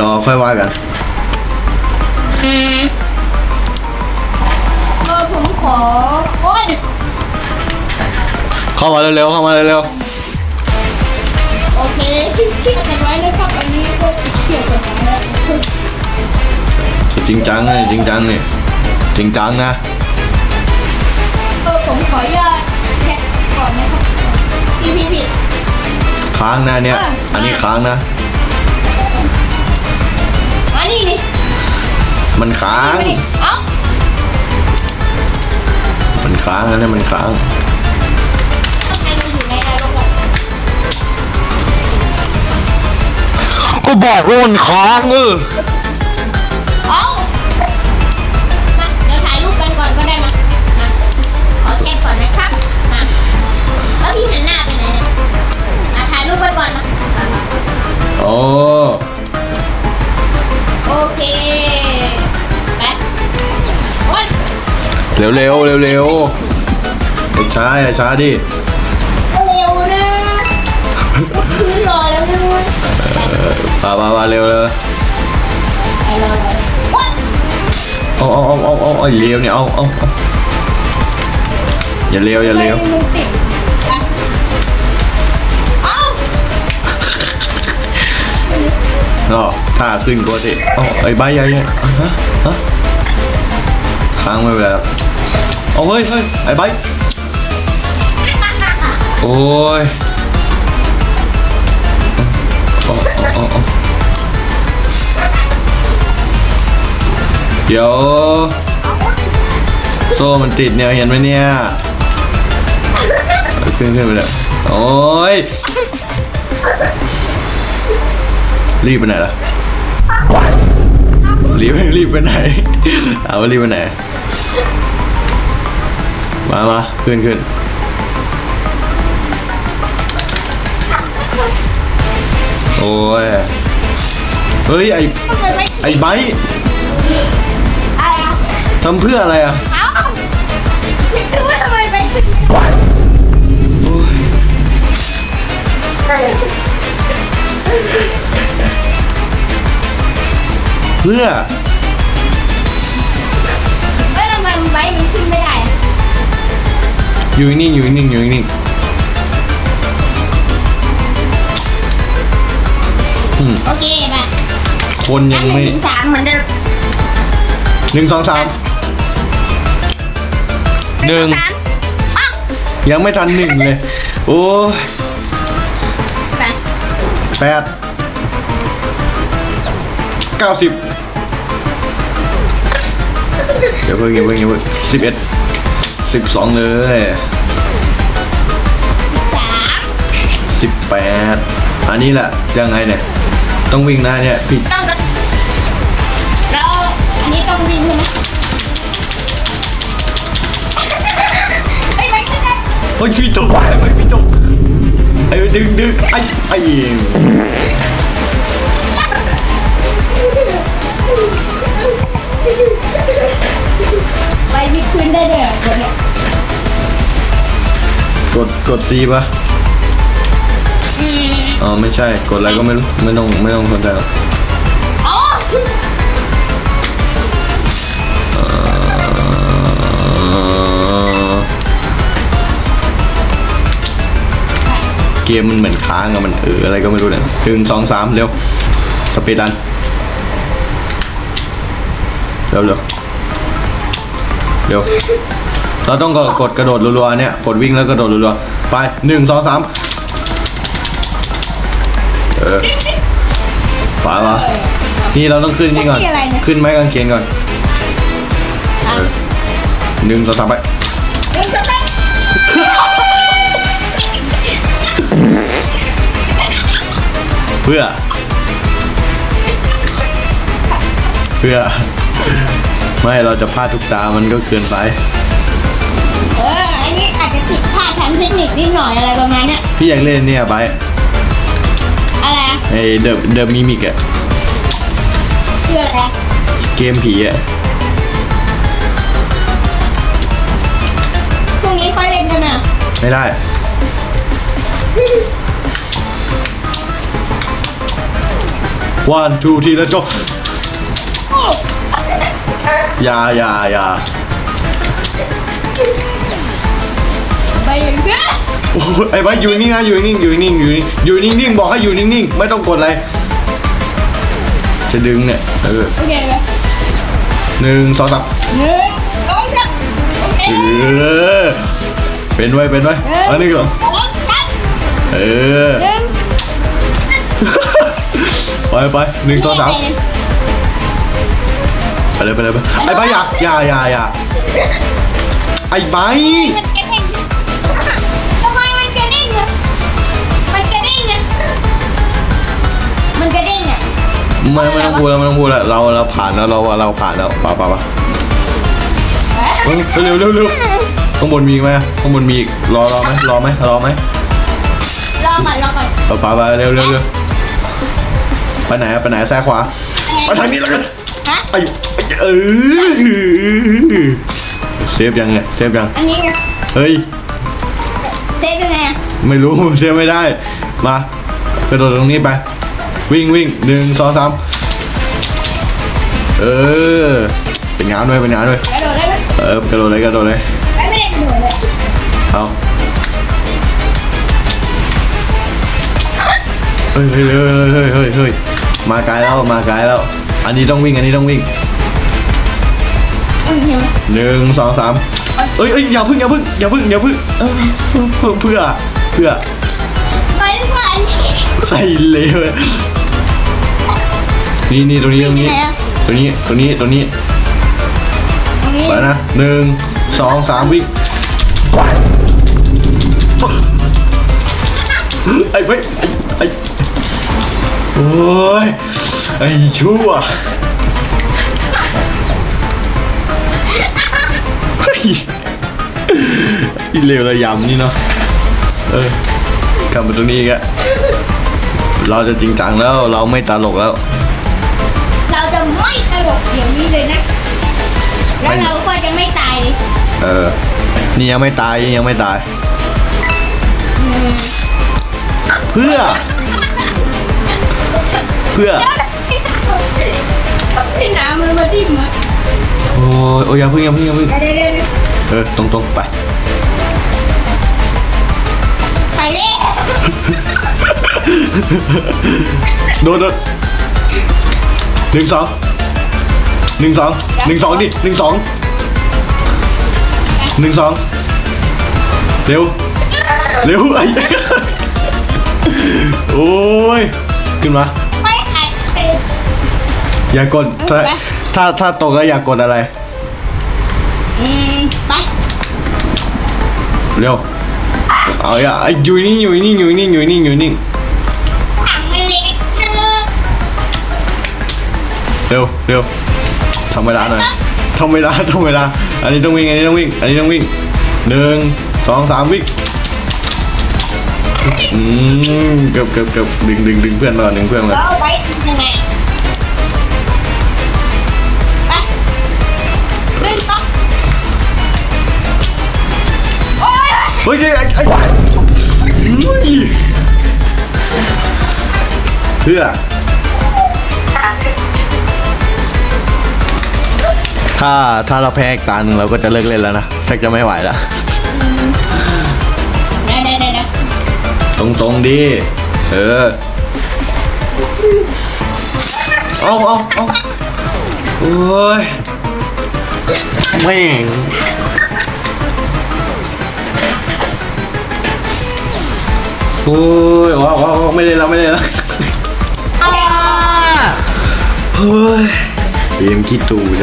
ดอค่อยว่ากันอืมเออผมขอโอ้ยเข้ามาเร็วๆเข้ามาเร็วโอเคที่เที่ยวกันไว้นะครับอันนี้ก็เที่ยวกันไว้แล้วคือๆจริงจังเลยจริงจังเนี่ยจริงจังนะเออผมขออนุญาตแท็กก่อนนะครับพี่พี่พี่ค้างนะเนี่ยเอออัอันนี้ค้างนะ มันค้างมานี่เอ้ามันค้างนะเนี่ยมันค้าง ทำไมมันอยู่ในนรกอะก็บอกว่ามันค้างเออ ร็วเร็วเร็วเร็วๆอย่าช้าอย่าช้าดิเร็วนะพื้นรอแล้วนะเว้ยไปมามามาเร็วเลยไปรอเลยโอ๊ยเอาเอาเอาเอาเอาเอาเร็วเนี่ยเอาเอาเอาอย่าเร็วอย่าเร็วไปมึงติดไปเอ้าอ๋อถ้าขึ้นก็สิเอาไอ้ใบใหญ่ใหญ่อะฮะฮะค้างไม่เป็นไรหรอก เอาเฮ้ยเฮ้ยไอ้ใบโอ้ยเดี๋ยวโซ่มันติดเนี่ยเห็นไหมเนี่ยเอาขึ้นขึ้นไปเลยโอ้ยรีบไปไหนล่ะรีบรีบไปไหน เอารีบไปไหน มามาขึ้นขึ้นโอ้ย เฮ้ย ไอทำไมไม่ไอไบร์ทอะไรอะทำเพื่ออะไรอะเอ้าไม่รู้ว่าทำไมไปถึงโอ้ยเพื่อ อยู่นิ่งๆอยู่นิ่งๆอยู่นิ่งๆอืมโอเคไปคนยังไม่ถึงสามเหมือนเดิมหนึ่งสองสามหนึ่งสามอ้าวยังไม่ทันหนึ่งเลย โอ้ยไปแปดเก้าสิบเดี๋ยวเพิ่งอย่าเพิ่งอย่าเพิ่งสิบเอ็ด สิบสองเลยสิบสามสิบแปดอันนี้แหละยังไงเนี่ย ต้องวิ่งหน้าเนี่ยผิดต้องกระเราอันนี้ต้องวิ่งใช่ไหมไปไปขึ้นได้เฮ้ยพี่ตกไอ้พี่ตกไอ้ดึงดึงไอ้ไอ้ กดดตีปะอ๋อไม่ใช่กดอะไรก็ไม่รู้ไม่ต้องไม่ต้องสนใจหรอกอ๋อเอ่อเกมมันเหมือนค้างอะมันเอออะไรก็ไม่รู้เนี่ยหนึ่งสองสามเร็วสปีดดันเร็วเร็วเร็ว เราต้องกดกดกระโดดรัวๆเนี่ยกดวิ่งแล้วกระโดดรัวๆไปหนึ่งสองสามเออฝาวะนี่เราต้องขึ้นนี่ก่อน ขึ้นไม้กางเขนก่อนอะเออหนึ่งสองสามไปหนึ่งสองสามเพื่อ เพื่อ ไม่เราจะพลาดทุกตามันก็เกินไปเอออันนี้อาจจะผิดพลาดทางเทคนิคนิดหน่อยอะไรประมาณเนี้ยพี่อยากเล่นเนี่ยไปอะไรอะไอเดอะเดอะมิมิกอะคืออะไรเกมผีอะพรุ่งนี้ค่อยเล่นกันนะไม่ได้ one two three let's go อย่าอย่าอย่า อนโอ้ยไอ้บ้าอยู่นิ่งนะอยู่นิ่งอยู่นิ่งอยู่นิ่งอยู่นิ่งๆบอกให้อยู่นิ่งๆไม่ต้องกดอะไรจะดึงเนี่ยเออโอเคเลยหนึ่งสองสามหนึ่งสองสามโอเคเออเป็นไว้เป็นไว้อันนี้ก่อนสองสามเออหนึ่งไปไปหนึ่งสองสามไปเลยไปเลยไปไอ้บ้าอย่าอย่าอย่าอย่าไอ้บ้ มันกระเด้งอะไม่ไม่ต้องพูดแล้วไม่ต้องพูดแล้วเราเราผ่านแล้วเราเราผ่านแล้วป่าป่าป่าเฮ้ยเร็วเร็วเร็วข้างบนมีอีกไหมข้างบนมีอีกรอรอไหมรอไหมรอไหมรอก่อนรอก่อนป่าป่าป่าเร็วเร็วเร็วไปไหนอะไปไหนซ้ายขวาไปทางนี้แล้วกันฮะไอ้เออเซฟยังไงเซฟยังอันนี้ไงเฮ้ยเซฟยังไงอะไม่รู้เซฟไม่ได้ มากระโดดตรงนี้ไป วิ่งวิ่งหนึ่งสองสามเออเป็นงานด้วยเป็นงานด้วยกระโดดได้ไหมเออกระโดดเลยกระโดดเลยไม่ได้กระโดดเลยเอาเฮ้ยเฮ้ยเฮ้ยเฮ้ยเฮ้ยเฮ้ยมาไกลแล้วมาไกลแล้ว อันนี้ต้องวิ่งอันนี้ต้องวิ่งอืมเห็นไหมหนึ่งสองสามเอ้ยเอ้ยอย่าพึ่งอย่าพึ่งอย่าพึ่งอย่าพึ่งเออเพื่อเพื่อเพื่อไปดีกว่าอันนี้ไอ้เลว นี่นี่ตรงนี้ตรงนี้ไหนอะตรงนี้ตรงนี้ตรงนี้ตรงนี้ไปนะหนึ่งสองสามวิ่งไอ้เว้ยไอ้ไอ้โอ้ยไอ้ชั่วเฮ้ยไอ้เลวระยำนี่เนาะเออกลับมาตรงนี้อีกอะเราจะจริงจังแล้วเราไม่ตลกแล้ว แล้วเราก็จะไม่ตายเลยเออ นี่ยังไม่ตายยังไม่ตาย อืมเพื่อ เพื่อ พี่น้ำมันมาทิ่มอะโอ้ยโอ้ยอย่าพึ่งอย่าพึ่งอย่าพึ่งเดี๋ยวเดี๋ยวเดี๋ยวเออตรงตรงๆไป ไปเลยโดนโดนหนึ่งสองหนึ่งสองหนึ่งสองดิหนึ่งสองหนึ่งสองเร็ว เร็วไอ้โอ้ย ขึ้นมาไปไข่เต็มอย่ากดถ้าไปถ้าถ้าตกแล้วอย่ากดอะไร อืม ไป เร็ว เอาอย่าไอ้อยู่นี่อยู่นี่อยู่นี่อยู่นี่อยู่นี่ถังมันเล็กเนอะเร็ว เร็ว ทำเวลาหน่อยทำเวลาทำเวลา อันนี้ต้องวิ่ง อันนี้ต้องวิ่ง อันนี้ต้องวิ่งหนึ่งสองสามวิ่งอืมเกือบเกือบเกือบดึงดึงดึงเพื่อนมาก่อนดึงเพื่อนมาเราไปยังไงไปดึงต๊อกโอ๊ยเฮ้ยไอ้ไอ้ไอ้อุ้ยเพื่อ ถ้าถ้าเราแพ้อีกตาหนึ่งเราก็จะเลิกเล่นแล้วนะชักจะไม่ไหวแล้วเดี๋ยวเดี๋ยวเดี๋ยวเดี๋ยวตรงตรงๆดี เออเอาเอาเอาโอ้ยแม่งโอ้ยว้าวว้าวว้าวไม่ได้แล้วไม่ได้แล้วอ้าเฮ้ยเกมคิดตูจะ